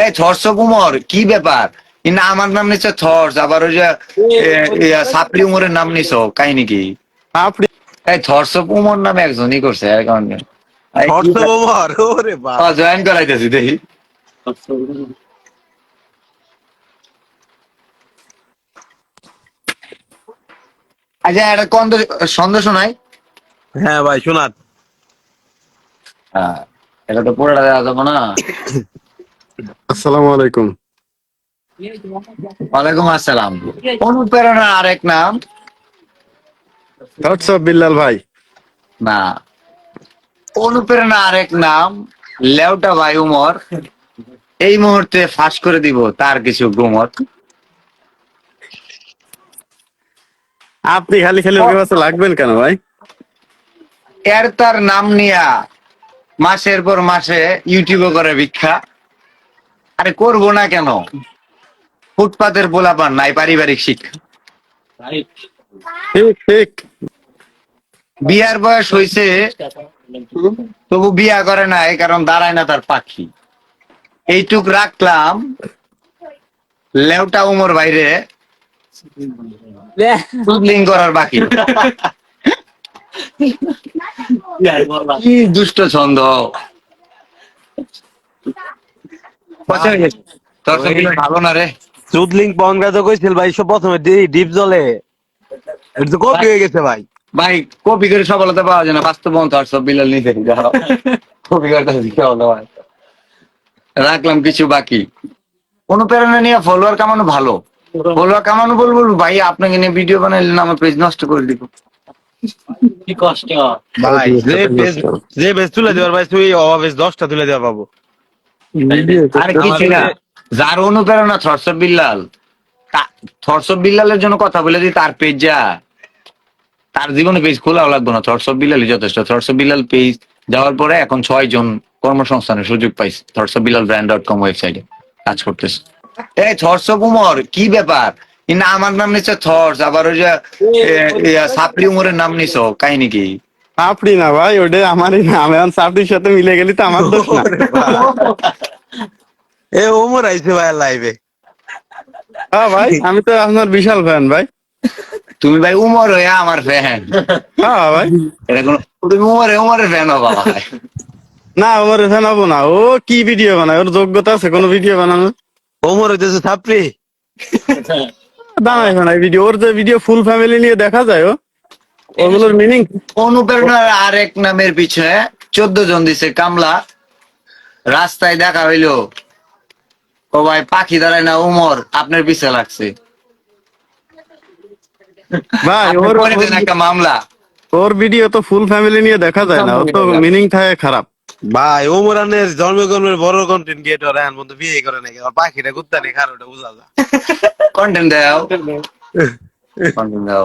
এই থর্স কুমোর কি ব্যাপার? কিন্তু আমার নাম নিচ্ছে থর্স আবার ওই যে এ, এ, সাপড়ি উমরের নাম নিছো কাহিনী কি? এই থর্স কুমোর নামে একজনই করছে এখন বাপ। জয়েন করাইতেছি দেখি। আচ্ছা একটা কন্দ সন্দেশ নাই হ্যাঁ ভাই শোনাত হ্যাঁ এটা তো পুরোটা দেওয়া যাবে না। আসসালামু আলাইকুম। ওয়ালাইকুম আসসালাম। অনুপ্রেরণার আরেক নাম। হোয়াটসঅ্যাপ বিল্লাল ভাই? না। অনুপ্রেরণা আরেক নাম লেউটা ভাই উমর। এই মুহূর্তে ফাঁস করে দিব তার কিছু গুমত। আপনি খালি খালি ওকে লাগবেন কেন ভাই? এর তার নাম নিয়া মাসের পর মাসে ইউটিউবে করে ভিক্ষা। আরে করব না কেন? ফুটপাতের পোলাপান নাই পারিবারিক শিক্ষা ঠিক ঠিক। বিয়ার বয়স হয়েছে তবু বিয়া করে নাই কারণ দাঁড়ায় না তার পাখি। এইটুক রাখলাম। লেউটা উমর বাইরে। সুদলিং করার বাকি। কি দুষ্ট ছন্দ। পচে গেছে। তোর সঙ্গে ভালো না রে। সুদলিং পংরা তো কইছিল ভাই সব প্রথমে ডিপ জলে। এটা তো কপি হয়ে গেছে ভাই। ভাই কপি করে সফলতা পাওয়া যায় না বাস্তব আর সব বিলাল নিতে কপি করতে হলো ভাই। রাখলাম কিছু বাকি। অনুপ্রেরণা নিয়ে ফলোয়ার কামানো ভালো। ফলোয়ার কামানো বলব ভাই আপনাকে নিয়ে ভিডিও বানাইলেন আমার পেজ নষ্ট করে দিব। কি কষ্ট। ভাই যে বেশ যে বেশ তুলে দেওয়ার ভাই তুই অবেশ দশটা তুলে দেওয়া পাবো। আর কিছু না। যার অনুপ্রেরণা থরসব বিল্লাল থরসব বিল্লালের জন্য কথা বলে দিই তার পেজ যা। তার জীবনে পেজ খোলাও লাগবে না থরসব বিল্লালই যথেষ্ট। থরসব বিল্লাল পেজ যাওয়ার পরে এখন ছয় জন কর্মসংস্থানের সুযোগ পাইছে থরসব বিল্লাল ব্র্যান্ড ডট কম ওয়েবসাইটে কাজ করতেছে। এই থরসব উমর কি ব্যাপার? কিন্তু আমার নাম নিচ্ছে থর্স আবার ওই যে সাপড়ি উমরের নাম নিছো কাহিনী কি? আপনি না ভাই ওটা আমারই না আমি এখন সাপটির সাথে মিলে গেলি তো আমার দোষ না। এ ওমর আইছে ভাই লাইভে। হ্যাঁ ভাই। আমি তো আপনার বিশাল ফ্যান ভাই। তুমি ভাই উমর হয়ে আমার ফ্যান হ্যাঁ ভাই। এটা কোনো তুমি উমরে উমরের ফ্যান হবা ভাই। না ফ্যান হব না। ও কি ভিডিও বানায়? ওর যোগ্যতা আছে কোনো ভিডিও বানানো ওমর হইতেছে ছাপড়ি দাঁড়ায় বানায় ভিডিও ওর যে ভিডিও ফুল ফ্যামিলি নিয়ে দেখা যায় ও। ওগুলোর মিনিং অনুপ্রেরণার আরেক নামের পিছনে চোদ্দ জন দিছে কামলা। রাস্তায় দেখা হইল। ও ভাই পাখি দাঁড়ায় না উমর আপনার পিছে লাগছে। ভাই ওর একটা মামলা। ওর ভিডিও তো ফুল ফ্যামিলি নিয়ে দেখা যায় না ও তো মিনিং থাকে খারাপ। ভাই ওমর আনের জন্মগ্রহণের বড় কন্টেন্ট ক্রিয়েটর এখন বন্ধু বিয়ে করে নাকি? আর পাখিটা কুত্তা নেই খারোটা বুঝা যায়। কন্টেন্ট দাও। কন্টেন্ট দাও।